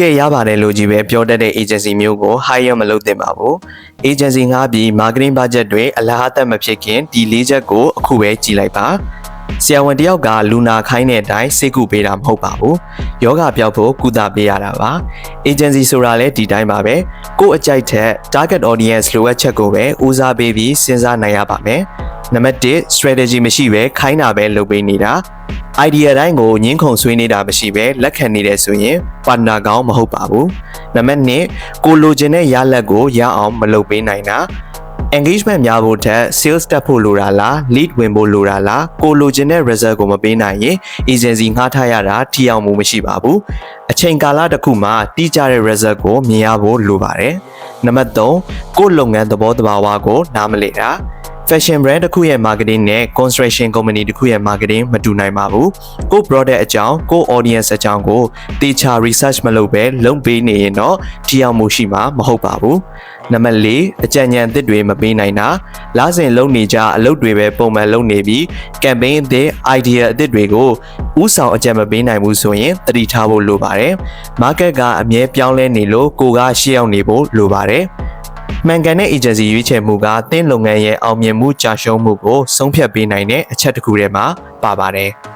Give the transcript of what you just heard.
ကဲရပါတယ်လို့ကြီးပဲပြောတတ်တဲ့ agency မျိုးကို hire မလုပ်သင့်ပါဘူး agency ငှားပြီး marketing budget တွေအလားအသက်မဖြစ်ခင်ဒီ၄ချက်ကိုအခုပဲကြည်လိုက်ပါဆရာဝန်တယောက်ကလူနာခိုင်းတဲ့အတိုင်းစိတ်ကူပေးတာမဟုတ်ပါဘူးယောဂပြောက်ဖို့ကုသပေးရတာပါ agency ဆိုတာလည်းဒီတိုင်းပါပဲကိုယ့်အကြိုက်ထက် target audience လိုအပ်ချက်ကိုပဲဦးစားပေးပြီးစဉ်းစားနိုင်ရပါမယ်နံပါတ်1 strategy မရှိပဲခိုင်းတာပဲလုပ်ပေးနေတာ idea တိုင်းကိုညှင်းခုန်ဆွေးနေတာမရှိပဲလက်ခံနေတယ်ဆိုရင် partner ကောင်းမဟုတ်ပါဘူးနံပါတ်2ကိုလိုချင်တဲ့ရလဒ်ကိုရအောင်မလုပ်ပေးနိုင်တာ engagement များဖို့ထက် sales တက်ဖို့လိုတာလား lead ဝင်ဖို့လိုတာလားကိုလိုချင်တဲ့ result ကိုမပေးနိုင်ရင် agency ငှားထားရတာထီအောင်မှုမရှိပါဘူးအချိန်ကာလတစ်ခုမှာတိကျတဲ့ result ကိုမြင်ရဖို့လိုပါတယ်နံပါတ်3ကိုယ့်လုပ်ငန်းသဘောတဘာဝကိုနားမလည်တာ fashion brand တစ်ခုရဲ့ marketing နဲ့ construction company တစ်ခုရဲ့ marketing မတူနိုင်ပါဘူး။ကို product အကြောင်းကို audience အကြောင်းကိုတေချာ research မလုပ်ဘဲလုပ်ပေးနေရင်တော့ထိရောက်မှုရှိမှာမဟုတ်ပါဘူး။နံပါတ်၄အကြံဉာဏ်အသစ်တွေမပေးနိုင်တာလားစဉ်လုပ်နေကြအလုပ်တွေပဲပုံမှန်လုပ်နေပြီး campaign အသစ် idea အသစ်တွေကိုဥဆောင်အကြံမပေးနိုင်ဘူးဆိုရင်တတိထားဖို့လိုပါတယ်။ market ကအမြဲပြောင်းလဲနေလို့ကိုကရှေ့ရောက်နေဖို့လိုပါတယ်။ မှန်ကန်တဲ့ agency ရွေးချယ်မှုကသင်လုပ်ငန်းရဲ့အောင်မြင်မှုကြာရှုံးမှုကိုဆုံးဖြတ်ပေးနိုင်တဲ့အချက်တစ်ခုထဲမှာပါပါတယ်။